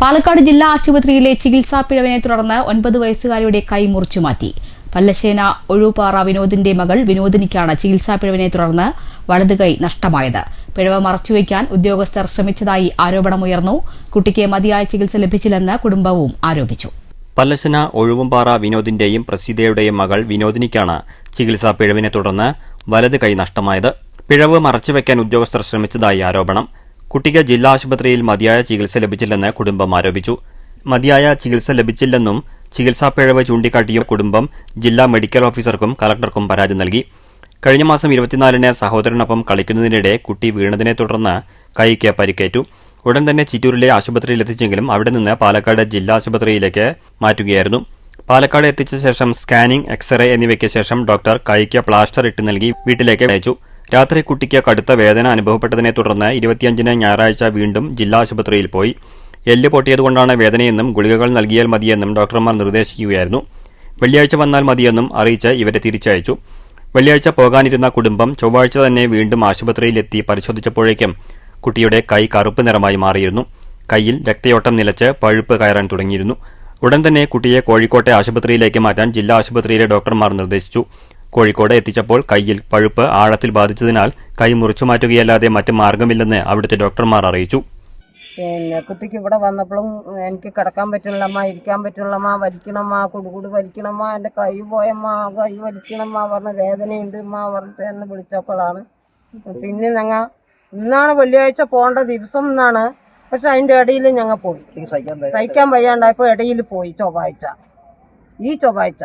പാലക്കാട് ജില്ലാ ആശുപത്രിയിലെ ചികിത്സാ പിഴവിനെ തുടർന്ന് ഒൻപത് വയസ്സുകാരിയുടെ കൈ മുറിച്ചുമാറ്റി പല്ലശേന ഒഴുപാറ വിനോദിന്റെ മകൾ വിനോദിനിക്കാണ് ചികിത്സാ പിഴവിനെ തുടർന്ന് വലത് കൈ നഷ്ടമായത്. പിഴവ് മറച്ചുവെക്കാൻ ഉദ്യോഗസ്ഥർ ശ്രമിച്ചതായി ആരോപണമുയർന്നു. കുട്ടിക്ക് മതിയായ ചികിത്സ ലഭിച്ചില്ലെന്ന് കുടുംബവും ആരോപിച്ചു. പല്ലശന ഒഴുവുംപാറ വിനോദിന്റെയും പ്രസീതയുടെയും മകൾ വിനോദിനിക്കാണ് ചികിത്സാ പിഴവിനെ തുടർന്ന് വലത് കൈ നഷ്ടമായത്. പിഴവ് മറച്ചുവെക്കാൻ ഉദ്യോഗസ്ഥർ ശ്രമിച്ചതായി ആരോപണം. കുട്ടിക്ക് ജില്ലാ ആശുപത്രിയിൽ മതിയായ ചികിത്സ ലഭിച്ചില്ലെന്ന് കുടുംബം ആരോപിച്ചു. മതിയായ ചികിത്സ ലഭിച്ചില്ലെന്നും ചികിത്സാ പിഴവ് ചൂണ്ടിക്കാട്ടിയ കുടുംബം ജില്ലാ മെഡിക്കൽ ഓഫീസർക്കും കളക്ടർക്കും പരാതി നൽകി. കഴിഞ്ഞ മാസം ഇരുപത്തിനാലിന് സഹോദരനൊപ്പം കളിക്കുന്നതിനിടെ കുട്ടി വീണതിനെ തുടർന്ന് കൈക്ക് പരിക്കേറ്റു. ഉടൻ തന്നെ ചിറ്റൂരിലെ ആശുപത്രിയിലെത്തിച്ചെങ്കിലും അവിടെ നിന്ന് പാലക്കാട് ജില്ലാ ആശുപത്രിയിലേക്ക് മാറ്റുകയായിരുന്നു. പാലക്കാട് എത്തിച്ച ശേഷം സ്കാനിംഗ് എക്സ്റേ എന്നിവയ്ക്ക് ശേഷം ഡോക്ടർ കൈക്ക് പ്ലാസ്റ്റർ ഇട്ട് നൽകി വീട്ടിലേക്ക് അയച്ചു. രാത്രി കുട്ടിക്ക് കടുത്ത വേദന അനുഭവപ്പെട്ടതിനെ തുടർന്ന് ഇരുപത്തിയഞ്ചിന് ഞായറാഴ്ച വീണ്ടും ജില്ലാ ആശുപത്രിയിൽ പോയി. എല്ല് പൊട്ടിയതുകൊണ്ടാണ് വേദനയെന്നും ഗുളികകൾ നൽകിയാൽ മതിയെന്നും ഡോക്ടർമാർ നിർദ്ദേശിക്കുകയായിരുന്നു. വെള്ളിയാഴ്ച വന്നാൽ മതിയെന്നും അറിയിച്ച് ഇവരെ തിരിച്ചയച്ചു. വെള്ളിയാഴ്ച പോകാനിരുന്ന കുടുംബം ചൊവ്വാഴ്ച തന്നെ വീണ്ടും ആശുപത്രിയിലെത്തി പരിശോധിച്ചപ്പോഴേക്കും കുട്ടിയുടെ കൈ കറുപ്പ് നിറമായി മാറിയിരുന്നു. കൈയിൽ രക്തയോട്ടം നിലച്ച് പഴുപ്പ് കയറാൻ തുടങ്ങിയിരുന്നു. ഉടൻ തന്നെ കുട്ടിയെ കോഴിക്കോട്ടെ ആശുപത്രിയിലേക്ക് മാറ്റാൻ ജില്ലാ ആശുപത്രിയിലെ ഡോക്ടർമാർ നിർദ്ദേശിച്ചു. കോഴിക്കോട് എത്തിച്ചപ്പോൾ കയ്യിൽ പഴുപ്പ് ആഴത്തിൽ ബാധിച്ചതിനാൽ കൈ മുറിച്ചു മാറ്റുകയല്ലാതെ മറ്റു മാർഗമില്ലെന്ന് അവിടുത്തെ ഡോക്ടർമാർ അറിയിച്ചു. പിന്നെ കുട്ടിക്ക് ഇവിടെ വന്നപ്പോഴും എനിക്ക് കിടക്കാൻ പറ്റണില്ലമ്മ ഇരിക്കാൻ പറ്റണില്ലമ്മ വലിക്കണമ്മ കുടുകൂട് വലിക്കണമ്മ എന്റെ കൈ പോയമ്മ കൈ വലിക്കണമ്മ പറഞ്ഞ വേദനയുണ്ട് അമ്മ പറഞ്ഞിട്ട് എന്നെ വിളിച്ചപ്പോഴാണ്. പിന്നെ ഞങ്ങൾ ഇന്നാണ് വെള്ളിയാഴ്ച പോകേണ്ട ദിവസം എന്നാണ് പക്ഷെ അതിന്റെ ഇടയിൽ ഞങ്ങൾ പോയി. സഹിക്കാൻ വയ്യാണ്ടായപ്പോൾ ഇടയിൽ പോയി ചൊവ്വാഴ്ച. ഈ ചൊവ്വാഴ്ച.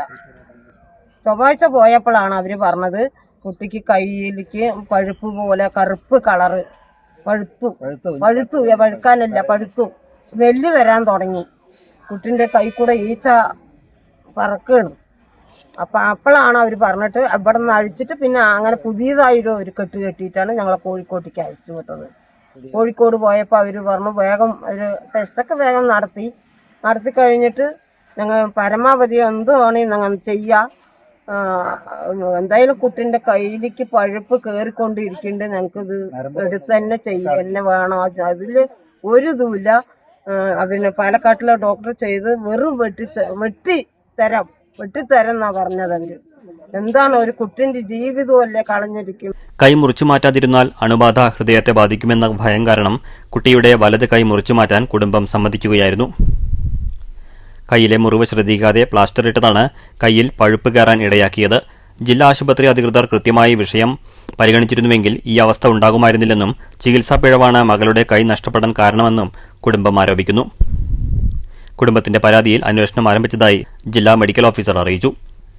ചൊവ്വാഴ്ച പോയപ്പോഴാണ് അവർ പറഞ്ഞത് കുട്ടിക്ക് കയ്യിലേക്ക് പഴുപ്പ് പോലെ കറുപ്പ് കളറ് പഴുത്തു. പഴുത്തു. പഴുക്കാനല്ല പഴുത്തു. സ്മെല്ല് വരാൻ തുടങ്ങി. കുട്ടിന്റെ കൈ കൂടെ ഈച്ച പറക്കണം. അപ്പം അപ്പോഴാണ് അവർ പറഞ്ഞിട്ട് ഇവിടെ നിന്ന് അഴിച്ചിട്ട് പിന്നെ അങ്ങനെ പുതിയതായൊരു ഒരു കെട്ട് കെട്ടിയിട്ടാണ് ഞങ്ങളെ കോഴിക്കോട്ടേക്ക് അഴിച്ചു വിട്ടത്. കോഴിക്കോട് പോയപ്പോൾ അവർ പറഞ്ഞു വേഗം ഒരു ടെസ്റ്റൊക്കെ വേഗം നടത്തി. നടത്തി കഴിഞ്ഞിട്ട് ഞങ്ങൾ പരമാവധി എന്ത് വേണമെങ്കിൽ ഞങ്ങൾ ചെയ്യാം. ആ, എന്തായാലും കുട്ടിന്റെ കയ്യിലേക്ക് പഴുപ്പ് കയറിക്കൊണ്ടിരിക്കുന്നുണ്ട് ഞങ്ങൾക്കിത് എടുത്ത് തന്നെ ചെയ്യാൻ എന്നെ വേണം. അതിൽ ഒരു ഇതുമില്ല. പിന്നെ പാലക്കാട്ടിലെ ഡോക്ടർ ചെയ്ത് വെറും വെട്ടി വെട്ടി തരാം. തരം എന്നാ പറഞ്ഞത് അവർ. എന്താണ് ഒരു കുട്ടിന്റെ ജീവിതമല്ലേ കളഞ്ഞിരിക്കും കൈ മുറിച്ചു മാറ്റാതിരുന്നാൽ അണുബാധ ഹൃദയത്തെ ബാധിക്കുമെന്ന ഭയം കാരണം കുട്ടിയുടെ വലത് കൈ മുറിച്ചു മാറ്റാൻ കുടുംബം സമ്മതിക്കുകയായിരുന്നു. കൈയിലെ മുറിവ് ശ്രദ്ധിക്കാതെ പ്ലാസ്റ്റർ ഇട്ടതാണ് കൈയിൽ പഴുപ്പ് കയറാൻ ഇടയാക്കിയത്. ജില്ലാ ആശുപത്രി അധികൃതർ കൃത്യമായി വിഷയം പരിഗണിച്ചിരുന്നുവെങ്കിൽ ഈ അവസ്ഥ ഉണ്ടാകുമായിരുന്നില്ലെന്നും ചികിത്സാ പിഴവാണ് മകളുടെ കൈ നഷ്ടപ്പെടാൻ കാരണമെന്നും കുടുംബം ആരോപിക്കുന്നു. കുടുംബത്തിന്റെ പരാതിയിൽ അന്വേഷണം ആരംഭിച്ചതായി ജില്ലാ മെഡിക്കൽ ഓഫീസർ അറിയിച്ചു.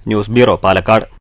News bureau Palakkad.